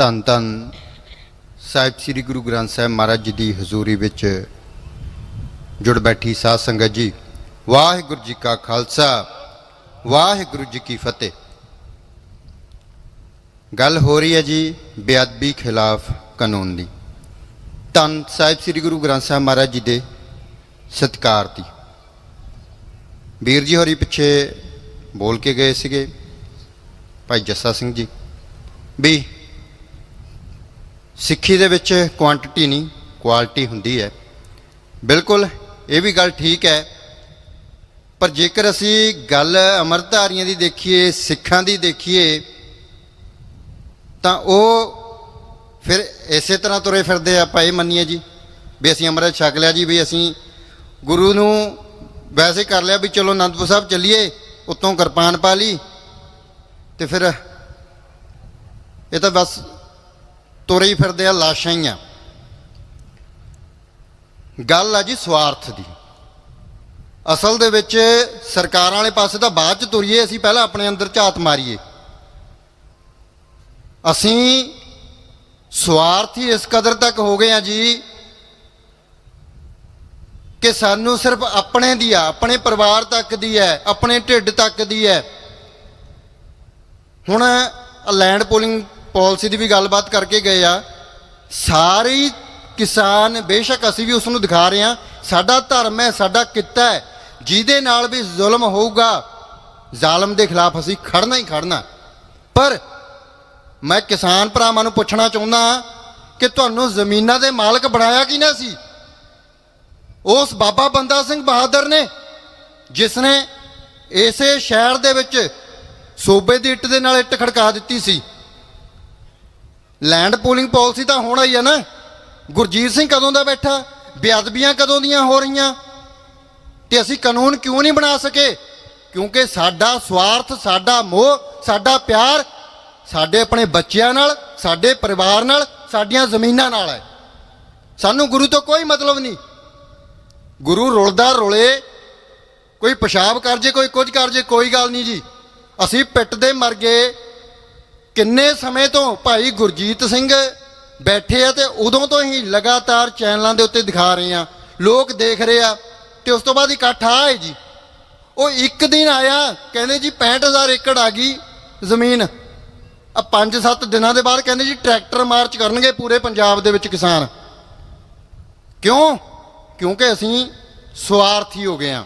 ਧੰਨ ਧੰਨ ਸਾਹਿਬ ਸ੍ਰੀ ਗੁਰੂ ਗ੍ਰੰਥ ਸਾਹਿਬ ਮਹਾਰਾਜ ਜੀ ਦੀ ਹਜ਼ੂਰੀ ਵਿੱਚ ਜੁੜ ਬੈਠੀ ਸਾਧ ਸੰਗਤ ਜੀ। ਵਾਹਿਗੁਰੂ ਜੀ ਕਾ ਖਾਲਸਾ, ਵਾਹਿਗੁਰੂ ਜੀ ਕੀ ਫਤਿਹ। ਗੱਲ ਹੋ ਰਹੀ ਹੈ ਜੀ ਬੇਅਦਬੀ ਖਿਲਾਫ ਕਾਨੂੰਨ ਦੀ। ਧੰਨ ਸਾਹਿਬ ਸ੍ਰੀ ਗੁਰੂ ਗ੍ਰੰਥ ਸਾਹਿਬ ਮਹਾਰਾਜ ਜੀ ਦੇ ਸਤਿਕਾਰ ਦੀ। ਵੀਰ ਜੀ ਹੋਰੀ ਪਿੱਛੇ ਬੋਲ ਕੇ ਗਏ ਸੀਗੇ। ਭਾਈ ਜੱਸਾ ਸਿੰਘ ਜੀ, ਵੀ ਸਿੱਖੀ ਦੇ ਵਿੱਚ ਕੁਆਂਟੀਟੀ ਨਹੀਂ ਕੁਆਲਿਟੀ ਹੁੰਦੀ ਹੈ। ਬਿਲਕੁਲ, ਇਹ ਵੀ ਗੱਲ ਠੀਕ ਹੈ। ਪਰ ਜੇਕਰ ਅਸੀਂ ਗੱਲ ਅਮਰਧਾਰੀਆਂ ਦੀ ਦੇਖੀਏ, ਸਿੱਖਾਂ ਦੀ ਦੇਖੀਏ, ਤਾਂ ਉਹ ਫਿਰ ਇਸੇ ਤਰ੍ਹਾਂ ਤੁਰੇ ਫਿਰਦੇ ਆਪਾਂ ਇਹ ਮੰਨੀਏ ਜੀ, ਵੀ ਅਸੀਂ ਅੰਮ੍ਰਿਤ ਛਕ ਲਿਆ ਜੀ, ਵੀ ਅਸੀਂ ਗੁਰੂ ਨੂੰ ਵੈਸੇ ਕਰ ਲਿਆ ਵੀ ਚਲੋ ਅਨੰਦਪੁਰ ਸਾਹਿਬ ਚੱਲੀਏ, ਉੱਤੋਂ ਕਿਰਪਾਨ ਪਾ ਲਈ, ਤੇ ਫਿਰ ਇਹ ਤਾਂ ਬਸ ਤੁਰੇ ਹੀ ਫਿਰਦੇ ਆ, ਲਾਸ਼ਾਂ ਹੀ ਆ। ਗੱਲ ਆ ਜੀ ਸਵਾਰਥ ਦੀ। ਅਸਲ ਦੇ ਵਿੱਚ ਸਰਕਾਰਾਂ ਵਾਲੇ ਪਾਸੇ ਤਾਂ ਬਾਅਦ ਚ ਤੁਰੀਏ, ਅਸੀਂ ਪਹਿਲਾਂ ਆਪਣੇ ਅੰਦਰ ਝਾਤ ਮਾਰੀਏ। ਅਸੀਂ ਸਵਾਰਥੀ ਇਸ ਕਦਰ ਤੱਕ ਹੋ ਗਏ ਆ ਜੀ ਕਿ ਸਾਨੂੰ ਸਿਰਫ ਆਪਣੇ ਦੀ ਆ, ਆਪਣੇ ਪਰਿਵਾਰ ਤੱਕ ਦੀ ਹੈ, ਆਪਣੇ ਢਿੱਡ ਤੱਕ ਦੀ ਹੈ। ਹੁਣ ਲੈਂਡ ਪੋਲਿੰਗ ਪਾਲਿਸੀ ਦੀ ਵੀ ਗੱਲਬਾਤ ਕਰਕੇ ਗਏ ਆ। ਸਾਰੇ ਕਿਸਾਨ ਬੇਸ਼ੱਕ ਅਸੀਂ ਵੀ ਉਸ ਨੂੰ ਦਿਖਾ ਰਹੇ ਆ ਸਾਡਾ ਧਰਮ ਹੈ, ਸਾਡਾ ਕਿੱਤਾ ਹੈ, ਜਿਹਦੇ ਨਾਲ ਵੀ ਜ਼ੁਲਮ ਹੋਊਗਾ, ਜ਼ਾਲਮ ਦੇ ਖਿਲਾਫ ਅਸੀਂ ਖੜਨਾ ਹੀ ਖੜਨਾ। ਪਰ ਮੈਂ ਕਿਸਾਨ ਭਰਾਵਾਂ ਨੂੰ ਪੁੱਛਣਾ ਚਾਹੁੰਦਾ ਕਿ ਤੁਹਾਨੂੰ ਜ਼ਮੀਨਾਂ ਦੇ ਮਾਲਕ ਬਣਾਇਆ ਕਿਹਨੇ ਸੀ? ਉਸ ਬਾਬਾ ਬੰਦਾ ਸਿੰਘ ਬਹਾਦਰ ਨੇ, ਜਿਸ ਨੇ ਇਸੇ ਸ਼ਹਿਰ ਦੇ ਵਿੱਚ ਸੂਬੇ ਦੀ ਇੱਟ ਦੇ ਨਾਲ ਇੱਟ ਖੜਕਾ ਦਿੱਤੀ ਸੀ। ਲੈਂਡ ਪੂਲਿੰਗ ਪਾਲਿਸੀ ਤਾਂ ਹੋਣਾ ਹੀ ਹੈ ਨਾ। ਗੁਰਜੀਤ ਸਿੰਘ ਕਦੋਂ ਦਾ ਬੈਠਾ? ਬੇਅਦਬੀਆਂ ਕਦੋਂ ਦੀਆਂ ਹੋ ਰਹੀਆਂ? ਤੇ ਅਸੀਂ ਕਾਨੂੰਨ ਕਿਉਂ ਨਹੀਂ ਬਣਾ ਸਕੇ? ਕਿਉਂਕਿ ਸਾਡਾ ਸਵਾਰਥ, ਸਾਡਾ ਮੋਹ, ਸਾਡਾ ਪਿਆਰ ਸਾਡੇ ਆਪਣੇ ਬੱਚਿਆਂ ਨਾਲ, ਸਾਡੇ ਪਰਿਵਾਰ ਨਾਲ, ਸਾਡੀਆਂ ਜ਼ਮੀਨਾਂ ਨਾਲ ਹੈ। ਸਾਨੂੰ ਗੁਰੂ ਤੋਂ ਕੋਈ ਮਤਲਬ ਨਹੀਂ। ਗੁਰੂ ਰੁਲਦਾ ਰੁਲੇ, ਕੋਈ ਪਿਸ਼ਾਬ ਕਰ ਜੇ, ਕੋਈ ਕੁਝ ਕਰ ਜੇ, ਕੋਈ ਗੱਲ ਨਹੀਂ ਜੀ। ਅਸੀਂ ਪਿੱਟ ਦੇ ਮਰ ਗਏ। ਕਿੰਨੇ ਸਮੇਂ ਤੋਂ ਭਾਈ ਗੁਰਜੀਤ ਸਿੰਘ ਬੈਠੇ ਆ ਤੇ ਉਦੋਂ ਤੋਂ ਹੀ ਲਗਾਤਾਰ ਚੈਨਲਾਂ ਦੇ ਉੱਤੇ ਦਿਖਾ ਰਹੇ ਆ, ਲੋਕ ਦੇਖ ਰਹੇ ਆ ਤੇ ਉਸ ਤੋਂ ਬਾਅਦ ਇਕੱਠ ਆਏ ਜੀ। ਉਹ ਇੱਕ ਦਿਨ ਆਇਆ, ਕਹਿੰਦੇ ਜੀ 65000 ਏਕੜ ਆ ਗਈ ਜ਼ਮੀਨ। ਆ 5-7 ਦਿਨਾਂ ਦੇ ਬਾਅਦ ਕਹਿੰਦੇ ਜੀ ਟਰੈਕਟਰ ਮਾਰਚ ਕਰਨਗੇ ਪੂਰੇ ਪੰਜਾਬ ਦੇ ਵਿੱਚ ਕਿਸਾਨ। ਕਿਉਂ? ਕਿਉਂਕਿ ਅਸੀਂ ਸਵਾਰਥੀ ਹੋ ਗਏ ਆ।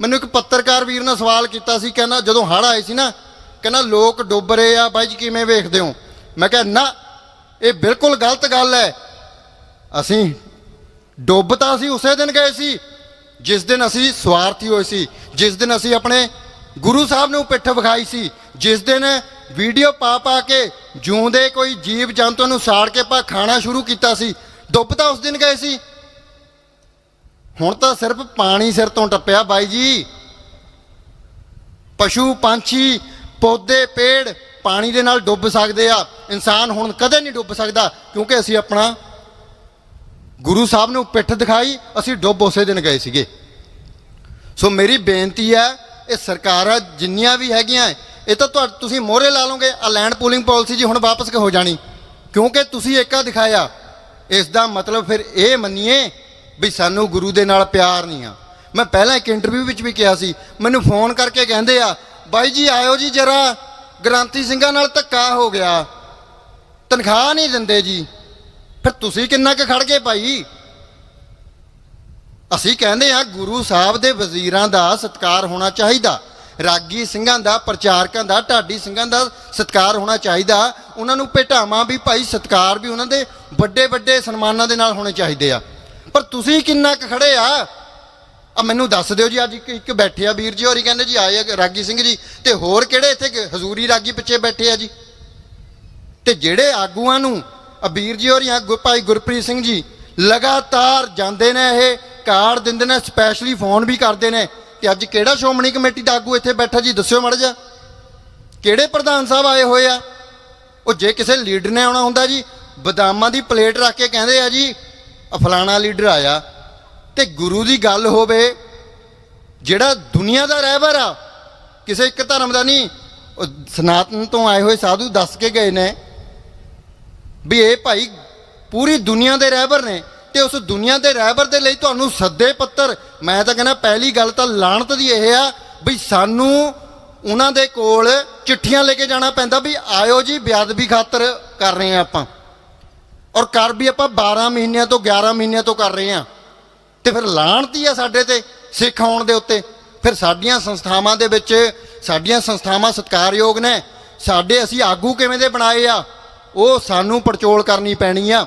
ਮੈਨੂੰ ਇੱਕ ਪੱਤਰਕਾਰ ਵੀਰ ਨੇ ਸਵਾਲ ਕੀਤਾ ਸੀ, ਕਹਿੰਦਾ ਜਦੋਂ ਹੜ੍ਹ ਆਏ ਸੀ ਨਾ ਕਹਿੰਦਾ ਲੋਕ ਡੁੱਬ ਰਹੇ ਆ ਬਾਈ ਜੀ, ਕਿਵੇਂ ਵੇਖਦੇ ਹੋ? ਮੈਂ ਕਿਹਾ, ਨਾ, ਇਹ ਬਿਲਕੁਲ ਗਲਤ ਗੱਲ ਹੈ। ਅਸੀਂ ਡੁੱਬ ਤਾਂ ਅਸੀਂ ਉਸੇ ਦਿਨ ਗਏ ਸੀ, ਜਿਸ ਦਿਨ ਅਸੀਂ ਸਵਾਰਥੀ ਹੋਏ ਸੀ, ਜਿਸ ਦਿਨ ਅਸੀਂ ਆਪਣੇ ਗੁਰੂ ਸਾਹਿਬ ਨੂੰ ਪਿੱਠ ਵਿਖਾਈ ਸੀ, ਜਿਸ ਦਿਨ ਵੀਡੀਓ ਪਾ ਪਾ ਕੇ ਜਿਉਂਦੇ ਕੋਈ ਜੀਵ ਜੰਤੂ ਨੂੰ ਸਾੜ ਕੇ ਪਾ ਖਾਣਾ ਸ਼ੁਰੂ ਕੀਤਾ ਸੀ, ਡੁੱਬ ਤਾਂ ਉਸ ਦਿਨ ਗਏ ਸੀ। ਹੁਣ ਤਾਂ ਸਿਰਫ ਪਾਣੀ ਸਿਰ ਤੋਂ ਟੱਪਿਆ ਬਾਈ ਜੀ। ਪਸ਼ੂ ਪੰਛੀ ਪੌਦੇ, ਪੇੜ ਪਾਣੀ ਦੇ ਨਾਲ ਡੁੱਬ ਸਕਦੇ ਆ। ਇਨਸਾਨ ਹੁਣ ਕਦੇ ਨਹੀਂ ਡੁੱਬ ਸਕਦਾ, ਕਿਉਂਕਿ ਅਸੀਂ ਆਪਣਾ ਗੁਰੂ ਸਾਹਿਬ ਨੂੰ ਪਿੱਠ ਦਿਖਾਈ, ਅਸੀਂ ਡੁੱਬ ਉਸੇ ਦਿਨ ਗਏ ਸੀਗੇ। ਸੋ ਮੇਰੀ ਬੇਨਤੀ ਹੈ, ਇਹ ਸਰਕਾਰਾਂ ਜਿੰਨੀਆਂ ਵੀ ਹੈਗੀਆਂ, ਇਹ ਤਾਂ ਤੁਹਾ, ਤੁਸੀਂ ਮੋਹਰੇ ਲਾ ਲਓਗੇ ਆ ਲੈਂਡ ਪੂਲਿੰਗ ਪਾਲਿਸੀ ਜੀ ਹੁਣ ਵਾਪਸ ਹੋ ਜਾਣੀ? ਕਿਉਂਕਿ ਤੁਸੀਂ ਏਕਾ ਦਿਖਾਇਆ। ਇਸ ਦਾ ਮਤਲਬ ਫਿਰ ਇਹ ਮੰਨੀਏ ਵੀ ਸਾਨੂੰ ਗੁਰੂ ਦੇ ਨਾਲ ਪਿਆਰ ਨਹੀਂ ਆ। ਮੈਂ ਪਹਿਲਾਂ ਇੱਕ ਇੰਟਰਵਿਊ ਵਿੱਚ ਵੀ ਕਿਹਾ ਸੀ, ਮੈਨੂੰ ਫੋਨ ਕਰਕੇ ਕਹਿੰਦੇ ਆ ਬਾਈ ਜੀ, ਆਇਓ ਜੀ ਜਰਾ। ਗ੍ਰਾਂਤੀ ਸਿੰਘਾਂ ਨਾਲ ਧੱਕਾ ਹੋ ਗਿਆ। ਤਨਖਾਹ ਨਹੀਂ ਦਿੰਦੇ ਜੀ। ਫਿਰ ਤੁਸੀਂ ਕਿੰਨਾ ਕੁ ਖੜ ਗਏ ਭਾਈ? ਅਸੀਂ ਕਹਿੰਦੇ ਆ ਗੁਰੂ ਸਾਹਿਬ ਦੇ ਵਜ਼ੀਰਾਂ ਦਾ ਸਤਿਕਾਰ ਹੋਣਾ ਚਾਹੀਦਾ। ਰਾਗੀ ਸਿੰਘਾਂ ਦਾ, ਪ੍ਰਚਾਰਕਾਂ ਦਾ, ਢਾਡੀ ਸਿੰਘਾਂ ਦਾ ਸਤਿਕਾਰ ਹੋਣਾ ਚਾਹੀਦਾ। ਉਹਨਾਂ ਨੂੰ ਭੇਟਾਵਾਂ ਵੀ ਭਾਈ, ਸਤਿਕਾਰ ਵੀ ਉਹਨਾਂ ਦੇ ਵੱਡੇ ਵੱਡੇ ਸਨਮਾਨਾਂ ਦੇ ਨਾਲ ਹੋਣੇ ਚਾਹੀਦੇ ਆ। ਪਰ ਤੁਸੀਂ ਕਿੰਨਾ ਕੁ ਖੜੇ ਆ? ਆ, ਮੈਨੂੰ ਦੱਸ ਦਿਓ ਜੀ, ਅੱਜ ਇੱਕ ਇੱਕ ਬੈਠੇ ਆ ਵੀਰ ਜੀ, ਹੋਰੀ ਕਹਿੰਦੇ ਜੀ, ਆਏ ਆ ਰਾਗੀ ਸਿੰਘ ਜੀ, ਤੇ ਹੋਰ ਕਿਹੜੇ ਇੱਥੇ ਹਜ਼ੂਰੀ ਰਾਗੀ ਪਿੱਛੇ ਬੈਠੇ ਆ ਜੀ? ਤੇ ਜਿਹੜੇ ਆਗੂਆਂ ਨੂੰ, ਆ ਵੀਰ ਜੀ ਹੋਰੀਆਂ, ਗੁ- ਭਾਈ ਗੁਰਪ੍ਰੀਤ ਸਿੰਘ ਜੀ, ਲਗਾਤਾਰ ਜਾਂਦੇ ਨੇ ਇਹ, ਕਾਰਡ ਦਿੰਦੇ ਨੇ ਸਪੈਸ਼ਲੀ ਫੋਨ ਵੀ ਕਰਦੇ ਨੇ। ਤੇ ਅੱਜ ਕਿਹੜਾ ਸ਼੍ਰੋਮਣੀ ਕਮੇਟੀ ਦਾ ਆਗੂ ਇੱਥੇ ਬੈਠਾ ਜੀ, ਦੱਸਿਓ ਮੜ ਜਾ ਕਿਹੜੇ ਪ੍ਰਧਾਨ ਸਾਹਿਬ ਆਏ ਹੋਏ ਆ? ਉਹ ਜੇ ਕਿਸੇ ਲੀਡਰ ਨੇ ਆਉਣਾ ਹੁੰਦਾ ਜੀ, ਬਦਾਮਾਂ ਦੀ ਪਲੇਟ ਰੱਖ ਕੇ ਕਹਿੰਦੇ ਆ ਜੀ, ਆ ਫਲਾਣਾ ਲੀਡਰ ਆਇਆ। ਤੇ ਗੁਰੂ ਦੀ ਗੱਲ ਹੋਵੇ, ਜਿਹੜਾ ਦੁਨੀਆ ਦਾ ਰਹਿਬਰ ਆ, ਕਿਸੇ ਇੱਕ ਧਰਮ ਦਾ ਨਹੀਂ ਸਨਾਤਨ ਤੋਂ ਆਏ ਹੋਏ ਸਾਧੂ ਦੱਸ ਕੇ ਗਏ ਨੇ ਵੀ ਇਹ ਭਾਈ ਪੂਰੀ ਦੁਨੀਆ ਦੇ ਰਹਿਬਰ ਨੇ ਤੇ ਉਸ ਦੁਨੀਆ ਦੇ ਰਹਿਬਰ ਦੇ ਲਈ ਤੁਹਾਨੂੰ ਸੱਦੇ ਪੱਤਰ, ਮੈਂ ਤਾਂ ਕਹਿੰਦਾ ਪਹਿਲੀ ਗੱਲ ਤਾਂ ਲਾਣਤ ਦੀ ਇਹ ਆ ਵੀ ਸਾਨੂੰ ਉਹਨਾਂ ਦੇ ਕੋਲ ਚਿੱਠੀਆਂ ਲੈ ਕੇ ਜਾਣਾ ਪੈਂਦਾ ਵੀ ਆਇਓ ਜੀ ਬਿਆਦਬੀ ਖਾਤਰ ਕਰ ਰਹੇ ਆ ਆਪਾਂ। ਔਰ ਕਰ ਵੀ ਆਪਾਂ 12 ਮਹੀਨਿਆਂ ਤੋਂ 11 ਮਹੀਨਿਆਂ ਤੋਂ ਕਰ ਰਹੇ ਆ ਤੇ ਫਿਰ ਲਾਣਤੀ ਆ ਸਾਡੇ ਤੇ, ਸਿੱਖ ਆਉਣ ਦੇ ਉੱਤੇ। ਫਿਰ ਸਾਡੀਆਂ ਸੰਸਥਾਵਾਂ ਦੇ ਵਿੱਚ, ਸਾਡੀਆਂ ਸੰਸਥਾਵਾਂ ਸਤਿਕਾਰਯੋਗ ਨੇ। ਸਾਡੇ ਅਸੀਂ ਆਗੂ ਕਿਵੇਂ ਦੇ ਬਣਾਏ ਆ? ਉਹ ਸਾਨੂੰ ਪੜਚੋਲ ਕਰਨੀ ਪੈਣੀ ਆ।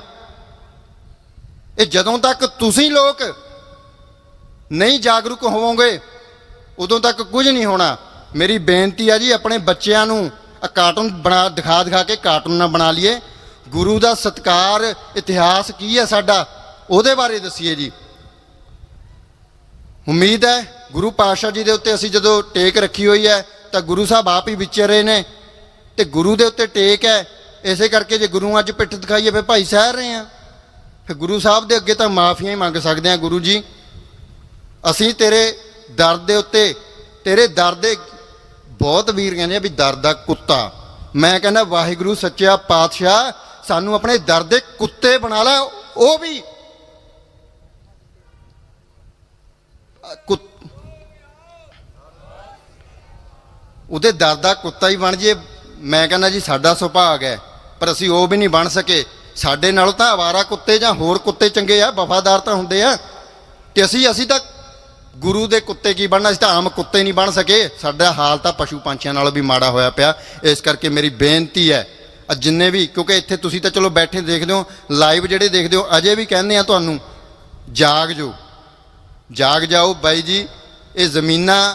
ਇਹ ਜਦੋਂ ਤੱਕ ਤੁਸੀਂ ਲੋਕ ਨਹੀਂ ਜਾਗਰੂਕ ਹੋਵੋਗੇ, ਉਦੋਂ ਤੱਕ ਕੁਝ ਨਹੀਂ ਹੋਣਾ। ਮੇਰੀ ਬੇਨਤੀ ਆ ਜੀ, ਆਪਣੇ ਬੱਚਿਆਂ ਨੂੰ ਕਾਰਟੂਨ ਬਣਾ, ਦਿਖਾ ਦਿਖਾ ਕੇ ਕਾਰਟੂਨ ਨਾ ਬਣਾ ਲਈਏ। ਗੁਰੂ ਦਾ ਸਤਕਾਰ ਇਤਿਹਾਸ ਕੀ ਹੈ ਸਾਡਾ, ਉਹਦੇ ਬਾਰੇ ਦੱਸੀਏ ਜੀ। ਉਮੀਦ ਹੈ ਗੁਰੂ ਪਾਤਸ਼ਾਹ ਜੀ ਦੇ ਉੱਤੇ ਅਸੀਂ ਜਦੋਂ ਟੇਕ ਰੱਖੀ ਹੋਈ ਹੈ, ਤਾਂ ਗੁਰੂ ਸਾਹਿਬ ਆਪ ਹੀ ਵਿਚਰ ਰਹੇ ਨੇ। ਤੇ ਗੁਰੂ ਦੇ ਉੱਤੇ ਟੇਕ ਹੈ, ਇਸੇ ਕਰਕੇ ਜੇ ਗੁਰੂ ਅੱਜ ਪਿੱਠ ਦਿਖਾਈਏ, ਫਿਰ ਭਾਈ ਸਹਿ ਰਹੇ ਆ। ਫਿਰ ਗੁਰੂ ਸਾਹਿਬ ਦੇ ਅੱਗੇ ਤਾਂ ਮਾਫੀਆਂ ਹੀ ਮੰਗ ਸਕਦੇ ਆ ਗੁਰੂ ਜੀ। ਅਸੀਂ ਤੇਰੇ ਦਰ ਦੇ ਉੱਤੇ, ਤੇਰੇ ਦਰ ਦੇ ਬਹੁਤ ਵੀਰ ਕਹਿੰਦੇ ਆ ਵੀ ਦਰ ਦਾ ਕੁੱਤਾ। ਮੈਂ ਕਹਿੰਦਾ, ਵਾਹਿਗੁਰੂ ਸੱਚਿਆ ਪਾਤਸ਼ਾਹ, ਸਾਨੂੰ ਆਪਣੇ ਦਰ ਦੇ ਕੁੱਤੇ ਬਣਾ ਲੈ, ਉਹ ਵੀ ਅ, ਕੁੱਤ ਉਹਦੇ ਦਰ ਦਾ ਕੁੱਤਾ ਹੀ ਬਣ ਜੇ। ਮੈਂ ਕਹਿੰਦਾ ਜੀ, ਸਾਡਾ ਸੁਭਾਗ ਹੈ, ਪਰ ਅਸੀਂ ਉਹ ਵੀ ਨਹੀਂ ਬਣ ਸਕੇ। ਸਾਡੇ ਨਾਲੋਂ ਤਾਂ ਆਵਾਰਾ ਕੁੱਤੇ ਜਾਂ ਹੋਰ ਕੁੱਤੇ ਚੰਗੇ ਆ, ਵਫਾਦਾਰ ਤਾਂ ਹੁੰਦੇ ਆ। ਤੇ ਅਸੀਂ ਅਸੀਂ ਤਾਂ ਗੁਰੂ ਦੇ ਕੁੱਤੇ ਕੀ ਬਣਨਾ? ਅਸੀਂ ਤਾਂ ਆਮ ਕੁੱਤੇ ਨਹੀਂ ਬਣ ਸਕੇ। ਸਾਡਾ ਹਾਲ ਤਾਂ ਪਸ਼ੂ ਪੰਛੀਆਂ ਨਾਲੋਂ ਵੀ ਮਾੜਾ ਹੋਇਆ ਪਿਆ। ਇਸ ਕਰਕੇ ਮੇਰੀ ਬੇਨਤੀ ਹੈ ਜਿੰਨੇ ਵੀ, ਕਿਉਂਕਿ ਇੱਥੇ ਤੁਸੀਂ ਤਾਂ ਚਲੋ ਬੈਠੇ ਦੇਖਦੇ ਹੋ, ਲਾਈਵ ਜਿਹੜੇ ਦੇਖਦੇ ਹੋ, ਅਜੇ ਵੀ ਕਹਿੰਦੇ ਆ ਤੁਹਾਨੂੰ, ਜਾਗ ਜੋ। ਜਾਗ ਜਾਓ ਬਾਈ ਜੀ, ਇਹ ਜ਼ਮੀਨਾਂ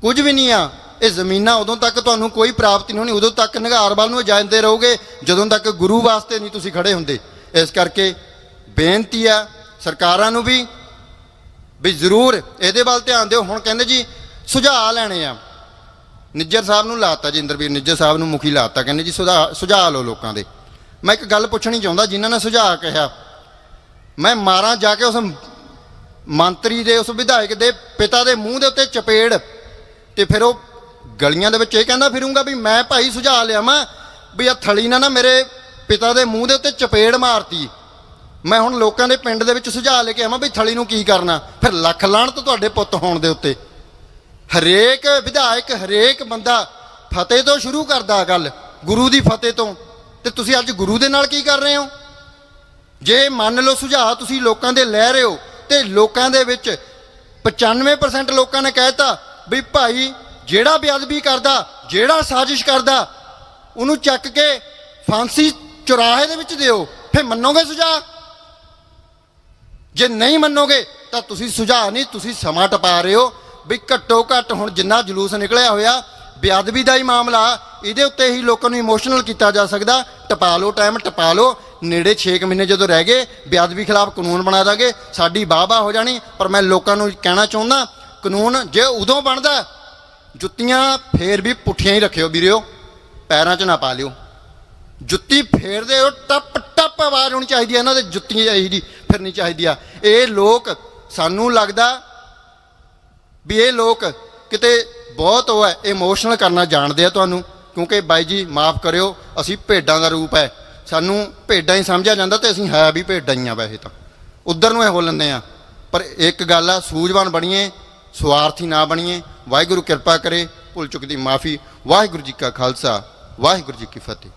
ਕੁਝ ਵੀ ਨਹੀਂ ਆ। ਇਹ ਜ਼ਮੀਨਾਂ ਉਦੋਂ ਤੱਕ ਤੁਹਾਨੂੰ ਕੋਈ ਪ੍ਰਾਪਤੀ ਨਹੀਂ ਹੋਣੀ, ਉਦੋਂ ਤੱਕ ਨਿਗਾਰ ਵੱਲ ਨੂੰ ਜਾਂਦੇ ਰਹੋਗੇ, ਜਦੋਂ ਤੱਕ ਗੁਰੂ ਵਾਸਤੇ ਨਹੀਂ ਤੁਸੀਂ ਖੜੇ ਹੁੰਦੇ। ਇਸ ਕਰਕੇ ਬੇਨਤੀ ਆ ਸਰਕਾਰਾਂ ਨੂੰ ਵੀ ਵੀ ਜ਼ਰੂਰ ਇਹਦੇ ਵੱਲ ਧਿਆਨ ਦਿਓ। ਹੁਣ ਕਹਿੰਦੇ ਜੀ, ਸੁਝਾਅ ਲੈਣੇ ਆ। ਨਿੱਜਰ ਸਾਹਿਬ ਨੂੰ ਲਾਤਾ ਜੀ, ਇੰਦਰਵੀਰ ਨਿੱਜਰ ਸਾਹਿਬ ਨੂੰ ਮੁਖੀ ਲਾਤਾ। ਕਹਿੰਦੇ ਜੀ, ਸੁਝਾਅ ਸੁਝਾਅ ਲਓ ਲੋਕਾਂ ਦੇ। ਮੈਂ ਇੱਕ ਗੱਲ ਪੁੱਛਣੀ ਚਾਹੁੰਦਾ, ਜਿਨ੍ਹਾਂ ਨੇ ਸੁਝਾਅ ਕਿਹਾ, ਮੈਂ ਮਾਰਾਂ ਜਾ ਕੇ ਉਸ ਮੰਤਰੀ ਦੇ ਉਸ ਵਿਧਾਇਕ ਦੇ ਪਿਤਾ ਦੇ ਮੂੰਹ ਦੇ ਉੱਤੇ ਚਪੇੜ ਤੇ ਫਿਰ ਉਹ ਗਲੀਆਂ ਦੇ ਵਿੱਚ ਇਹ ਕਹਿੰਦਾ ਫਿਰੂੰਗਾ ਵੀ ਮੈਂ ਭਾਈ ਸੁਝਾਅ ਲਿਆਵਾਂ ਵੀ ਆ ਥਲੀ ਨਾ ਨਾ ਮੇਰੇ ਪਿਤਾ ਦੇ ਮੂੰਹ ਦੇ ਉੱਤੇ ਚਪੇੜ ਮਾਰਤੀ। ਮੈਂ ਹੁਣ ਲੋਕਾਂ ਦੇ ਪਿੰਡ ਦੇ ਵਿੱਚ ਸੁਝਾਅ ਲੈ ਕੇ ਆਵਾਂ ਵੀ ਥਲੀ ਨੂੰ ਕੀ ਕਰਨਾ। ਫਿਰ ਲੱਖ ਲਾਹਣਤ ਤੁਹਾਡੇ ਪੁੱਤ ਹੋਣ ਦੇ ਉੱਤੇ। ਹਰੇਕ ਵਿਧਾਇਕ, ਹਰੇਕ ਬੰਦਾ ਫਤਿਹ ਤੋਂ ਸ਼ੁਰੂ ਕਰਦਾ ਗੱਲ, ਗੁਰੂ ਦੀ ਫਤਿਹ ਤੋਂ। ਤੇ ਤੁਸੀਂ ਅੱਜ ਗੁਰੂ ਦੇ ਨਾਲ ਕੀ ਕਰ ਰਹੇ ਹੋ? ਜੇ ਮੰਨ ਲਓ ਸੁਝਾਅ ਤੁਸੀਂ ਲੋਕਾਂ ਦੇ ਲੈ ਰਹੇ ਹੋ ਤੇ ਲੋਕਾਂ ਦੇ ਵਿੱਚ 95% ਲੋਕਾਂ ਨੇ ਕਹਿਤਾ ਵੀ ਭਾਈ ਜਿਹੜਾ ਬੇਅਦਬੀ ਕਰਦਾ, ਜਿਹੜਾ ਸਾਜ਼ਿਸ਼ ਕਰਦਾ, ਉਹਨੂੰ ਚੱਕ ਕੇ ਫਾਂਸੀ ਚੁਰਾਹੇ ਦੇ ਵਿੱਚ ਦਿਓ, ਫਿਰ ਮੰਨੋਗੇ ਸੁਝਾਅ? ਜੇ ਨਹੀਂ ਮੰਨੋਗੇ, ਤਾਂ ਤੁਸੀਂ ਸੁਝਾਅ ਨਹੀਂ, ਤੁਸੀਂ ਸਮਾਂ ਟਪਾ ਰਹੇ ਹੋ ਵੀ ਘੱਟੋ ਘੱਟ ਹੁਣ ਜਿੰਨਾ ਜਲੂਸ ਨਿਕਲਿਆ ਹੋਇਆ, ਬੇਅਦਬੀ ਦਾ ਹੀ ਮਾਮਲਾ ਇਹਦੇ ਉੱਤੇ ਹੀ ਲੋਕਾਂ ਨੂੰ ਇਮੋਸ਼ਨਲ ਕੀਤਾ ਜਾ ਸਕਦਾ। ਟਪਾ ਲਓ ਟਾਈਮ ਟਪਾ ਲਓ। ਨੇੜੇ 6 ਮਹੀਨੇ ਜਦੋਂ ਰਹਿ ਗਏ, ਬੇਅਦਬੀ ਖਿਲਾਫ ਕਾਨੂੰਨ ਬਣਾ ਦਾਂਗੇ। ਸਾਡੀ ਵਾਹ-ਵਾਹ ਹੋ ਜਾਣੀ, ਪਰ ਮੈਂ ਲੋਕਾਂ ਨੂੰ ਕਹਿਣਾ ਚਾਹੁੰਦਾ, ਕਾਨੂੰਨ ਜੇ ਉਦੋਂ ਬਣਦਾ, ਜੁੱਤੀਆਂ ਫੇਰ ਵੀ ਪੁੱਠੀਆਂ ਹੀ ਰੱਖਿਓ ਵੀਰਿਓ, ਪੈਰਾਂ 'ਚ ਨਾ ਪਾ ਲਿਓ। ਜੁੱਤੀ ਫੇਰਦੇ ਹੋ ਟੱਪ ਟੱਪ ਆਵਾਜ਼ ਹੋਣੀ ਚਾਹੀਦੀ ਹੈ ਇਹਨਾਂ ਦੇ ਜੁੱਤੀਆਂ ਚਾਹੀਦੀ ਫਿਰਨੀ ਚਾਹੀਦੀ ਆ। ਇਹ ਲੋਕ, ਸਾਨੂੰ ਲੱਗਦਾ ਵੀ ਇਹ ਲੋਕ ਕਿਤੇ ਬਹੁਤ ਉਹ ਹੈ ਇਮੋਸ਼ਨਲ ਕਰਨਾ ਜਾਣਦੇ ਆ ਤੁਹਾਨੂੰ। ਕਿਉਂਕਿ ਬਾਈ ਜੀ, ਮਾਫ ਕਰਿਓ, ਅਸੀਂ ਭੇਡਾਂ ਦਾ ਰੂਪ ਹੈ। ਸਾਨੂੰ ਭੇਡਾਂ ਹੀ ਸਮਝਿਆ ਜਾਂਦਾ ਤੇ ਅਸੀਂ ਹੈ ਵੀ ਭੇਡਾਂ ਹੀ ਆ ਵੈਸੇ ਤਾਂ। ਉਧਰ ਨੂੰ ਇਹ ਹੋ ਲੈਂਦੇ ਆ। ਪਰ ਇੱਕ ਗੱਲ ਆ, ਸੂਝਵਾਨ ਬਣੀਏ, ਸਵਾਰਥੀ ਨਾ ਬਣੀਏ, ਵਾਹਿਗੁਰੂ ਕਿਰਪਾ ਕਰੇ, ਭੁੱਲ ਚੁੱਕ ਦੀ ਮਾਫੀ, ਵਾਹਿਗੁਰੂ ਜੀ ਕਾ ਖਾਲਸਾ, ਵਾਹਿਗੁਰੂ ਜੀ ਕੀ ਫਤਿਹ।